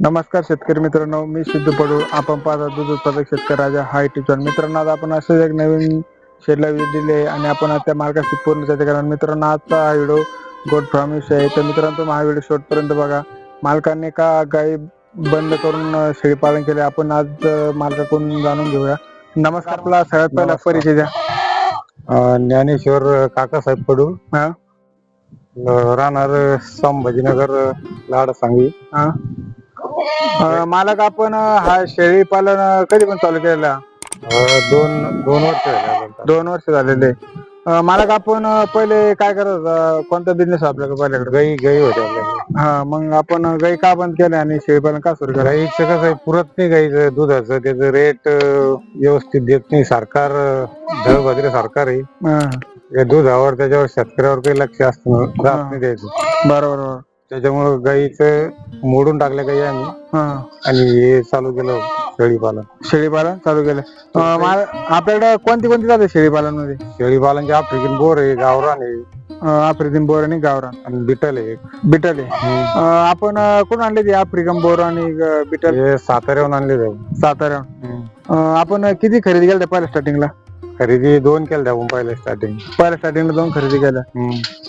नमस्कार शेतकरी मित्रांनो मी सिद्धू पडू आपण पाहता दूध उत्पादक शेतकरी राजा. हा युट्यूब चॅनल मित्रांनो आज आपण असं एक नवीन शेडला व्हिडिओ दिले आहे आणि आपण आज त्या मार्गाशी पूर्ण चर्चा करणार मित्रांनो आजचा हा व्हिडिओ गोड फ्रॉम विषय आहे. तर मित्रांनो तुम्ही हा व्हिडिओ शेवटपर्यंत बघा. मालकाने का गाई बंद करून अं, शेळीपालन केले? आपण आज मालकाकडून जाणून घेऊया. नमस्कार आपला सगळ्यात पहिला. परिचय द्या. ज्ञानेश्वर काकासाहेब पडू हा. राहणार संभाजीनगर लाड सांगवी हा. अं, मालक आपण अं, हा शेळी पालन अं, कधी पण चालू केलेला? अं, दोन दोन वर्ष झाले आता. दोन वर्ष झालेले. अं, मालक आपण अं, पहिले काय करत होता? कोणता बिझनेस आपल्याकडे पहिल्याकडे? गाई गाई होते आपल्याकडे हा मग आपण गाई का बंद केलं आणि शेळीपालन का सुरू केलं? गाईचं कसं आहे पुरत नाही गाईचं दुधाचं. त्याचं रेट व्यवस्थित देत नाही. सरकार दळभद्रे सरकार आहे. हा, या दुधावर त्याच्यावर शेतकऱ्यावर काही लक्ष असतं नाही द्यायचं बरोबर बरोबर. त्याच्यामुळं गाईचं मोडून टाकल्या गाई आम्ही. हा. आणि हे चालू केलं शेळीपालन. शेळीपालन चालू केलं. अं, मा- आपल्याकडे कोणती कोणती जाते शेळीपालनमध्ये शेळीपालनचे आफ्रिकन बोर आहे गावरान आहे. आफ्रिकन बोर आणि गावरान. आणि बिटल आहे. बिटल आहे. हम्म. अं, आपण अं, कुठून आणले ते आफ्रिकन बोर आणि अं, बिटल? हे साताऱ्याहून आणले जाऊ. सातारा आपण किती खरेदी केल्या पहिल्या स्टार्टिंगला खरेदी दोन केल्या आपण पहिले स्टार्टिंग पहिल्या स्टार्टिंगला दोन खरेदी केल्या.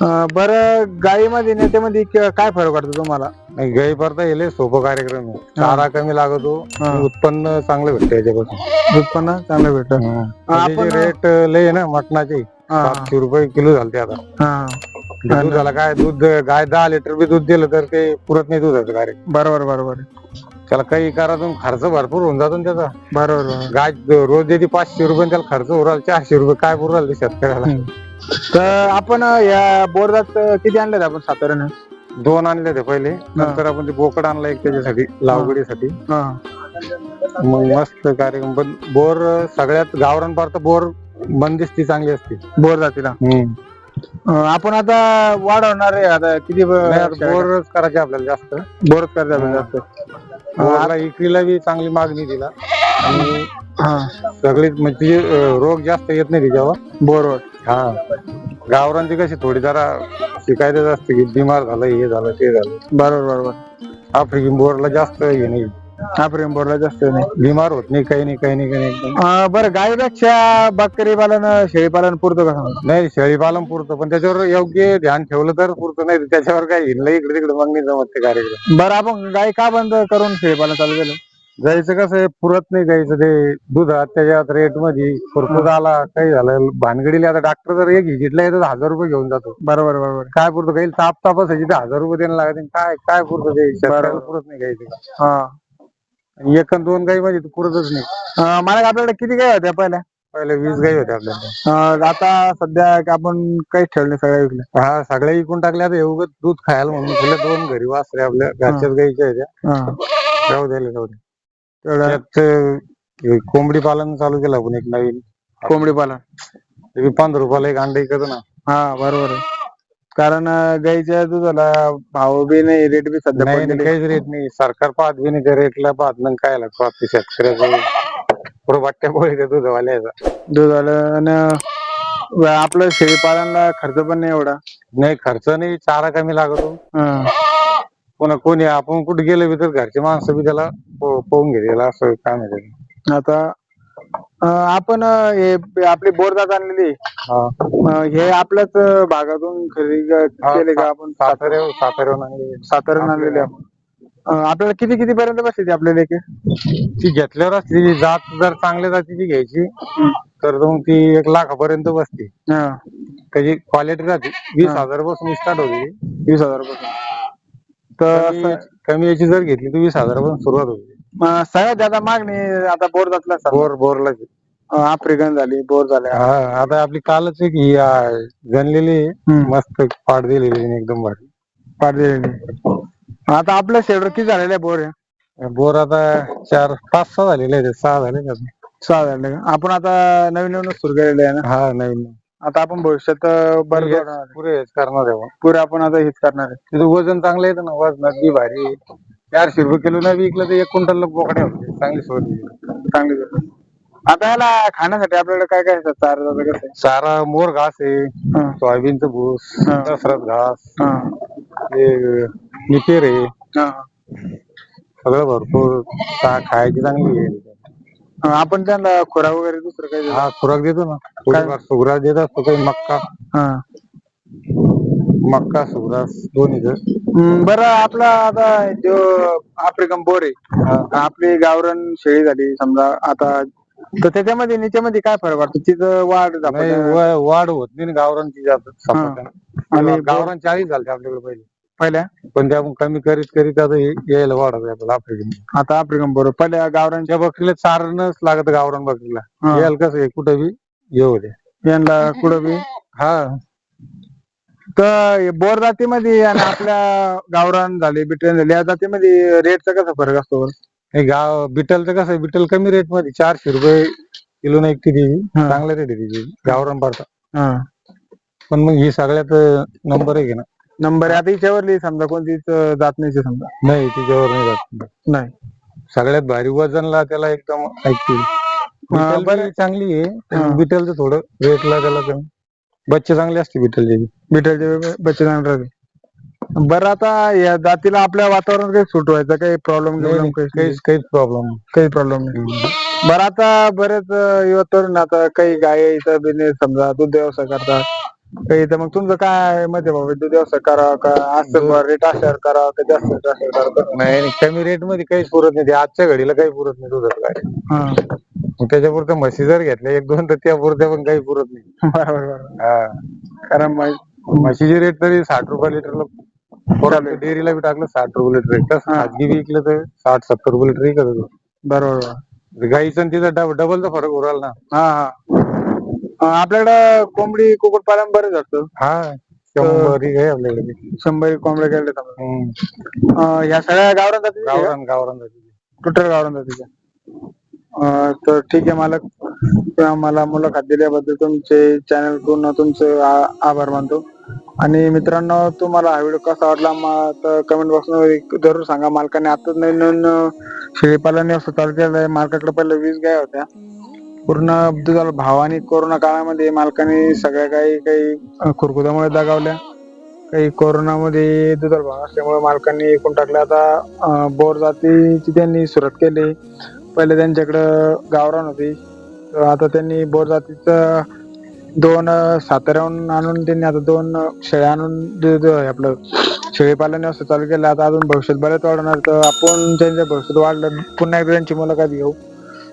अं, बरं गाईमध्ये नेत्यामध्ये क- काय फरक वाटतो तुम्हाला? गाई परता येले सोपं कार्यक्रम आहे. चारा कमी लागतो हा. उत्पन्न चांगलं भेटतं याच्यापासून. उत्पन्न चांगलं भेटत. आपण- रेट लय आहे ना मटणाचे. सातशे रुपये किलो झालते आता. हा. दुधाला काय? दूध गाय दहा लिटर बी दूध दिलं तर ते पुरत नाही दुधाचं कार्य. बरोबर बरोबर. त्याला काही करातून खर्च भरपूर होऊन जातो ना त्याचा. बरोबर बरोबर. गाय रोज देते पाचशे रुपये आणि त्याला खर्च उराल चारशे रुपये. काय पुराल ते शेतकऱ्याला? तर आपण या बोर्डात किती आणले आपण साताऱ्याने दोन आणले ते पहिले. नंतर आपण ते बोकड आणला एक त्याच्यासाठी लावगडीसाठी हा. मग मस्त कार्यक्रम. पण बोर सगळ्यात गावरान पारता बोर बंदिस्ती चांगली असते. बोर जातीला. अं, आपण आता वाढवणार आहे. आता किती बोरच करायचे आपल्याला जास्त. बोरच करायचं आपण जास्त. बोरला इकरीला बी चांगली मागणी दिला. आणि हा. सगळी म्हणजे तिचे, अं, रोग जास्त येत नाही तिच्यावर. बोरवर हा. गावरांची कशी थोडी जरा शिकायचं असते की बिमार झालं हे झालं ते झालं. बरोबर बरोबर. आफ्रिकन बोरला जास्त हे नाही. आफ्रिकन बोरला जास्त नाही बिमार होत नाही काही नाही काही नाही काही नाही. एकदम अं, बरं गाईपेक्षा बकरी पालन शेळी पालन पुरतं का सांगा? नाही शेळीपालन पुरतं पण त्याच्यावर योग्य ध्यान ठेवलं तर पुरतं नाही तर त्याच्यावर काय हिंडलं इकडे तिकडे मग नाही जमत ते कार्यक्रम. बरं आपण गाय का बंद करून शेळी पालन चालू केलं? गाईचं कसं आहे पुरत नाही गाईचं ते दुधात त्याच्यात रेटमध्ये भरपूर आला काही झालं भानगडीला आता डॉक्टर जर एक हिजिटला येतो तर हजार रुपये घेऊन जातो. बरोबर बरोबर. काय पुरतं काही ताप ताप असायची तर हजार रुपये द्यायला लागत काय काय पुरतं ते? शेतकऱ्याला पुरत नाही गाईचं. हा. आणि एक आणि दोन गाई तर पुरतच नाही. अं, मला आपल्याकडे किती गाय होत्या पहिल्या? पहिले वीस गाई होत्या आपल्याला अं, आता सध्या की आपण काहीच ठेवले नाही, सगळ्या विकल्या? हा सगळ्या इकून टाकल्या आता एवढं दूध खायला म्हणून तुला दोन घरी वासरे आपल्या घरच्याच गाईच्या ह्याच्या हा. जाऊ द्यायला जाऊ दे. तेवढं त्यात अं, कोंबडी पालन चालू केलं आपण एक नवीन. कोंबडी पालन. ते बी पंधरा रुपयाला एक अंडे करतो ना. हा बरोबर आहे. कारण अं, गाईच्या दुधाला भाव बी नाही रेट बी सध्या नाही पडलेले. नाही, काहीच रेट नाही सरकार पाहत बी नाही त्या रेटला पाहत नाही काय पाहत ते शेतकऱ्याचं पुढे पोळी त्या दुधवाल्याचा दुधाला आणि आपलं शेळी पालनला खर्च पण नाही एवढा नाही खर्च नाही चारा कमी लागतो हा. पुन्हा कोणी आपण कुठे गेलो बी तर घरचे माणसं बी त्याला पो- पाहून घेतलेला असं काम आहे त्याचं. आता अं, आपण अं, हे आपली बोरदात आणलेली हा. अं, हे आपल्याच अं, भागातून खरेदी क- केले का आपण? साताऱ्या साताऱ्याहून आणली आणलेली आपण. अं, आपल्याला किती किती पर्यंत बसते आपल्या लेखे ती घेतल्यावर असते ती जात जर चांगल्या जातीची घ्यायची. तर मग ती एक लाखापर्यंत बसते. हा. त्याची क्वालिटी राहते. वीस हजारपासून स्टार्ट होते. वीस हजार रुपये तर कमी याची जर घेतली तर वीस हजारापासून सुरुवात होते सगळ्यात जादा मागणी आता बोरदातला बोर बोरला आफ्रिकन झाली बोर झाल्या. हा आता आपली कालच एक ही आहे. हम्म. मस्त पाठ दिलेली आहे एकदम भारी. पाठ दिलेली. आता आपलं शेडर किती झालेलं आहे बोर? हे? बोर आता चार पाच सहा झालेले आहेत. सहा झाले सहा झाले. का? आपण आता नवीन नवीनच सुरू केलेले आहे ना? हा नवीन आता आपण भविष्यात बरं आहे. पुरे हेच करणार आहे बा. पुरे आपण आता हेच करणार आहे तिथं वजन चांगलं येतं ना वजनात बी भारी आहे. चारशे रुपये किलो नाही विकलं तर एक क्विंटल बोकडे होते चांगली सोय चांगली. आता याला खाण्यासाठी आपल्याकडे काय काय? चारा वगैरे कसं आहे? चारा मोर घास आहे हा, सोयाबीनचं भूस हा. दसरत घास हा, हे निपेर आहे हा. सगळं भरपूर खा- खायची चांगली आहे आपण त्यांना खोरा वगैरे दुसरं काही देतो? हा खुराक देतो ना. थोडीफार सुग्रास देत असतो काही मक्का. हा. मक्का सुग्रास दोन्ही हम्म, बरं आपला आता जो आफ्रिकन बोर आहे आपली गावरान शेळी झाली समजा आता तर त्याच्यामध्ये निच्यामध्ये काय फरक वाटतो तिचं वाढ झपाट्यानं वाढ होत नाही ना गावरांची जात आणि गावरान चाळीस झाले आपल्याकडे पहिले. पहिल्या? पण ते आपण कमी करीत करीत आता हे यायला वाढत आहे आपल्याला आफ्रिकन आता आफ्रिकन बोर पहिल्या गावरांच्या त्या बकरीला चारणच लागत गावरान बकरीला. हा. यायला कसं आहे? कुठं बी? येऊ दे. यांना कुठं बी? हा. तर बोर जातीमध्ये आणि आपल्या गावरान झाले बिटन झाले या जातीमध्ये रेटचा कसा फरक असतो बरं? हे गाव बिटलचं कसं आहे? बिटल कमी रेटमध्ये चारशे रुपये किलो नाही ती हा. चांगला रेट आहे त्याची गावरान पडता. हा. पण मग ही सगळ्यात नंबर आहे की ना. नंबर आता हिच्यावरली समजा कोणतीच अं, जात नाही समजा. नाही तिच्यावर नाही जात. नाही. सगळ्यात भारी वजनला त्याला एकदम ऐकतील. हा, बरं. चांगली आहे हा. पण बिटलचं थोडं रेटला त्याला कमी. बच्चे चांगले असते बिटलचे. बिटलचे बच्चे चांगले राहते बरं आता या जातीला आपल्या वातावरणात काही सूट व्हायचा काही प्रॉब्लेम नाही, काहीच काहीच प्रॉब्लेम काही प्रॉब्लेम नाही. बरं आता बरेच अं, युवा तरुण आता काही गाय इथं बिझनेस समजा दूध व्यवसाय करतात. काही तर मग तुमचं काय मत आहे बाबा? दूध व्यवसाय करा का? असं रेट अशावर करा का? जास्त rate अशावर करा नाही नाही, कमी रेटमध्ये काहीच पुरत नाही. ते आजच्या घडीला काही पुरत नाही दुधात काय. हा. मग त्याच्यापुरतं म्हशी जर घेतल्या एक दोन तर त्या पुरत्या पण काही पुरत नाही. बरोबर बरोबर. हा. कारण मग म्हशीची रेट तरी साठ रुपये लिटरला डेअरीला बी टाकलं साठ रुपये लिटर. आहे तसं हा. खाजगी बी विकलं तर साठ सत्तर रुपये लिटर विकत होतो. बरोबर बरोबर. गाईचं आणि तिथं डब- डबलचा फरक उराल ना. हा हा. आपल्याकडं कोंबडी कुक्कुटपालन बरेच असतं. हा शंभर एक आहे आपल्याकडे. शंभर कोंबड्या केले समजा हम्म. अं, ह्या सगळ्या गावरान का? गावरान गावरान जातीची. टोटल गावरान जातीच्या. अं, तर ठीक आहे मालक. तुम्ही आम्हाला मुलाखत दिल्याबद्दल तुमचे चॅनलकडून तुमचे आ- आभार मानतो. आणि मित्रांनो तुम्हाला हा व्हिडिओ कसा वाटला मा- तर कमेंट बॉक्समध्ये जरूर सांगा. मालकाने आता नवीन नवीन शेळीपालन व्यवसाय चालू केलं आहे. मालकाकडे पहिले वीस गाय होत्या. पूर्ण भावानी आणि कोरोना काळामध्ये मालकाने सगळ्या काही काही खुरकुदामुळे दगावल्या. काही कोरोनामध्ये दुधाला भाव असल्यामुळे मालकांनी एकूण टाकले. आता बोर जातीची त्यांनी सुरुवात केली. पहिले त्यांच्याकडं गावरान होती. तर आता त्यांनी बोर जातीचं दोन साताऱ्याहून आणून त्यांनी आता दोन शेळ्या आणून आपलं शेळीपालन व्यवस्था चालू केलं. आता अजून भविष्यात बरेच वाढणार. तर आपण त्यांच्या भविष्यात वाढलं पुन्हा एकदा त्यांची मुलाखत घेऊ.